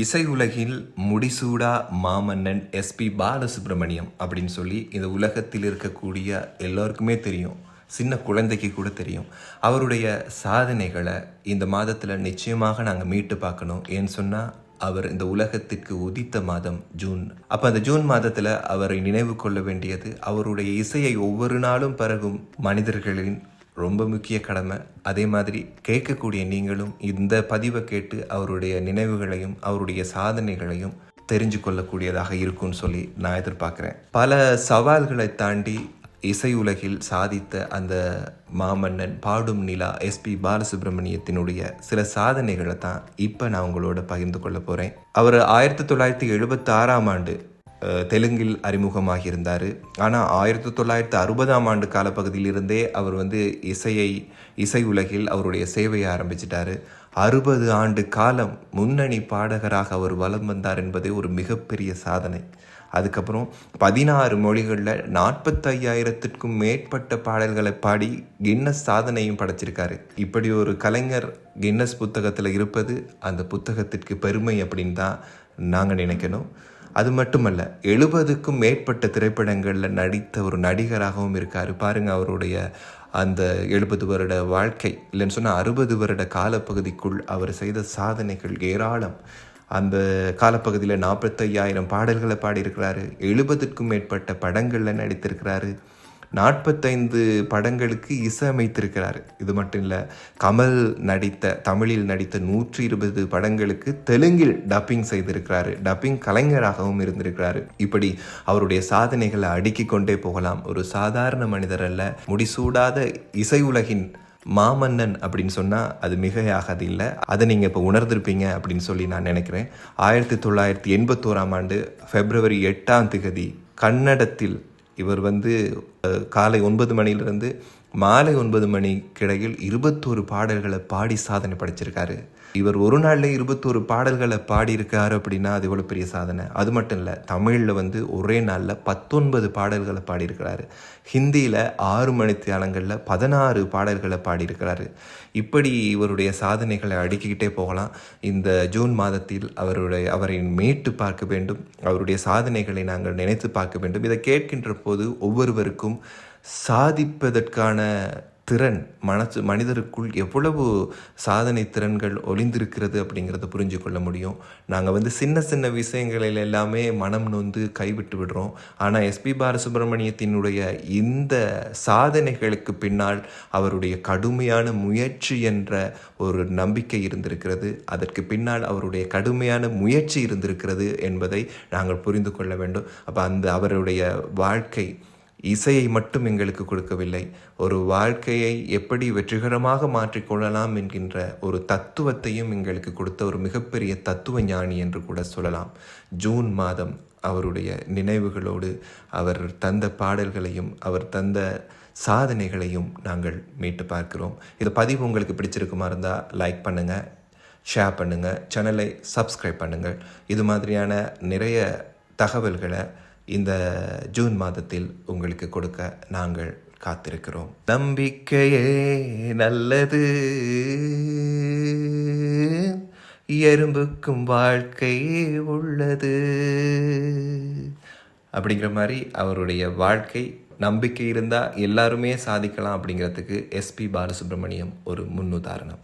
இசை உலகில் முடிசூடா மாமன்னன் எஸ்பி பாலசுப்ரமணியம் அப்படின்னு சொல்லி இந்த உலகத்தில் இருக்கக்கூடிய எல்லோருக்குமே தெரியும். சின்ன குழந்தைக்கு கூட தெரியும். அவருடைய சாதனைகளை இந்த மாதத்தில் நிச்சயமாக நாங்கள் மீட்டு பார்க்கணும். ஏன்னு சொன்னால் அவர் இந்த உலகத்திற்கு உதித்த மாதம் ஜூன். அப்போ அந்த ஜூன் மாதத்தில் அவரை நினைவு கொள்ள வேண்டியது அவருடைய இசையை ஒவ்வொரு நாளும் பரகும் மனிதர்களின் ரொம்ப முக்கிய கடமை. அதே மாதிரி கேட்கக்கூடிய நீங்களும் இந்த பதிவை கேட்டு அவருடைய நினைவுகளையும் அவருடைய சாதனைகளையும் தெரிஞ்சு கொள்ளக்கூடியதாக இருக்கும்னு சொல்லி நான் எதிர்பார்க்குறேன். பல சவால்களை தாண்டி இசை உலகில் சாதித்த அந்த மாமன்னன் பாடும் நிலா எஸ்பி பாலசுப்ரமணியத்தினுடைய சில சாதனைகளை தான் இப்போ நான் உங்களோட பகிர்ந்து கொள்ள போகிறேன் அவர் ஆயிரத்தி தொள்ளாயிரத்தி எழுபத்தி ஆறாம் ஆண்டு தெலுங்கில் அறிமுகமாகியிருந்தார். ஆனால் ஆயிரத்தி தொள்ளாயிரத்தி அறுபதாம் ஆண்டு காலப்பகுதியிலிருந்தே அவர் வந்து இசையை இசை உலகில் அவருடைய சேவையை ஆரம்பிச்சிட்டாரு. அறுபது ஆண்டு காலம் முன்னணி பாடகராக அவர் வலம் வந்தார் என்பதே ஒரு மிகப்பெரிய சாதனை. அதுக்கப்புறம் பதினாறு மொழிகளில் நாற்பத்தையாயிரத்திற்கும் மேற்பட்ட பாடல்களை பாடி கின்னஸ் சாதனையும் படைச்சிருக்காரு. இப்படி ஒரு கலைஞர் கின்னஸ் புத்தகத்தில் இருப்பது அந்த புத்தகத்திற்கு பெருமை அப்படின்னு தான் நாங்கள் நினைக்கணும். அது மட்டுமல்ல எழுபதுக்கும் மேற்பட்ட திரைப்படங்களில் நடித்த ஒரு நடிகராகவும் இருக்கார். பாருங்கள் அவருடைய அந்த எழுபது வருட வாழ்க்கை. இல்லைன்னு சொன்னால் அறுபது வருட காலப்பகுதிக்குள் அவர் செய்த சாதனைகள் ஏராளம். அந்த காலப்பகுதியில் நாற்பத்தையாயிரம் பாடல்களை பாடியிருக்கிறாரு. எழுபதுக்கும் மேற்பட்ட படங்களில் நடித்திருக்கிறாரு. நாற்பத்தைந்து படங்களுக்கு இசையமைத்திருக்கிறார். இது மட்டும் இல்லை கமல் நடித்த தமிழில் நடித்த நூற்றி இருபது படங்களுக்கு தெலுங்கில் டப்பிங் செய்திருக்கிறாரு. டப்பிங் கலைஞராகவும் இருந்திருக்கிறாரு. இப்படி அவருடைய சாதனைகளை அடுக்கிக் கொண்டே போகலாம். ஒரு சாதாரண மனிதர் அல்ல முடிசூடாத இசை உலகின் மாமன்னன் அப்படின்னு சொன்னால் அது மிகையாகாது இல்லை. அதை நீங்கள் இப்போ உணர்ந்திருப்பீங்க அப்படின்னு சொல்லி நான் நினைக்கிறேன். ஆயிரத்தி தொள்ளாயிரத்தி எண்பத்தோராம் ஆண்டு பிப்ரவரி எட்டாம் திகதி கன்னடத்தில் இவர் வந்து காலை ஒன்பது மணியிலிருந்து மாலை ஒன்பது மணிக்கிடையில் இருபத்தோரு பாடல்களை பாடி சாதனை படைச்சிருக்காரு. இவர் ஒரு நாளில் இருபத்தோரு பாடல்களை பாடியிருக்காரு அப்படின்னா அது எவ்வளோ பெரிய சாதனை? அது மட்டும் இல்லை தமிழில் வந்து ஒரே நாளில் பத்தொன்பது பாடல்களை பாடியிருக்கிறாரு. ஹிந்தியில் ஆறு மணித்தியாலங்களில் பதினாறு பாடல்களை பாடியிருக்கிறாரு. இப்படி இவருடைய சாதனைகளை அடுக்கிக்கிட்டே போகலாம். இந்த ஜூன் மாதத்தில் அவருடைய அவரை மீட்டு பார்க்க வேண்டும். அவருடைய சாதனைகளை நாங்கள் நினைத்து பார்க்க வேண்டும். இதை கேட்கின்ற போது ஒவ்வொருவருக்கும் சாதிப்பதற்கான திறன் மனசு மனிதருக்குள் எவ்வளவு சாதனை திறன்கள் ஒளிந்திருக்கிறது அப்படிங்கிறத புரிஞ்சு கொள்ள முடியும். நாங்கள் வந்து சின்ன சின்ன விஷயங்களில் எல்லாமே மனம் நொந்து கைவிட்டு விடுறோம். ஆனால் எஸ்பி பாலசுப்ரமணியத்தினுடைய இந்த சாதனைகளுக்கு பின்னால் அவருடைய கடுமையான முயற்சி என்ற ஒரு நம்பிக்கை இருந்திருக்கிறது. அதற்கு பின்னால் அவருடைய கடுமையான முயற்சி இருந்திருக்கிறது என்பதை நாங்கள் புரிந்து கொள்ள வேண்டும். அப்போ அந்த அவருடைய வாழ்க்கை இசையை மட்டும் எங்களுக்கு கொடுக்கவில்லை ஒரு வாழ்க்கையை எப்படி வெற்றிகரமாக மாற்றிக்கொள்ளலாம் என்கின்ற ஒரு தத்துவத்தையும் எங்களுக்கு கொடுத்த ஒரு மிகப்பெரிய தத்துவ ஞானி என்று கூட சொல்லலாம். ஜூன் மாதம் அவருடைய நினைவுகளோடு அவர் தந்த பாடல்களையும் அவர் தந்த சாதனைகளையும் நாங்கள் மீட்டு பார்க்கிறோம். இந்த பதிவு உங்களுக்கு பிடிச்சிருக்குமா இருந்தால் லைக் பண்ணுங்கள் ஷேர் பண்ணுங்கள் சேனலை சப்ஸ்கிரைப் பண்ணுங்கள். இது மாதிரியான நிறைய தகவல்களை இந்த ஜூன் மாதத்தில் உங்களுக்கு கொடுக்க நாங்கள் காத்திருக்கிறோம். நம்பிக்கையே நல்லது. எறும்புக்கும் வாழ்க்கையே உள்ளது. அப்படிங்கிற மாதிரி அவருடைய வாழ்க்கை நம்பிக்கை இருந்தால் எல்லாருமே சாதிக்கலாம் அப்படிங்கிறதுக்கு எஸ்பி பாலசுப்ரமணியம் ஒரு முன்னுதாரணம்.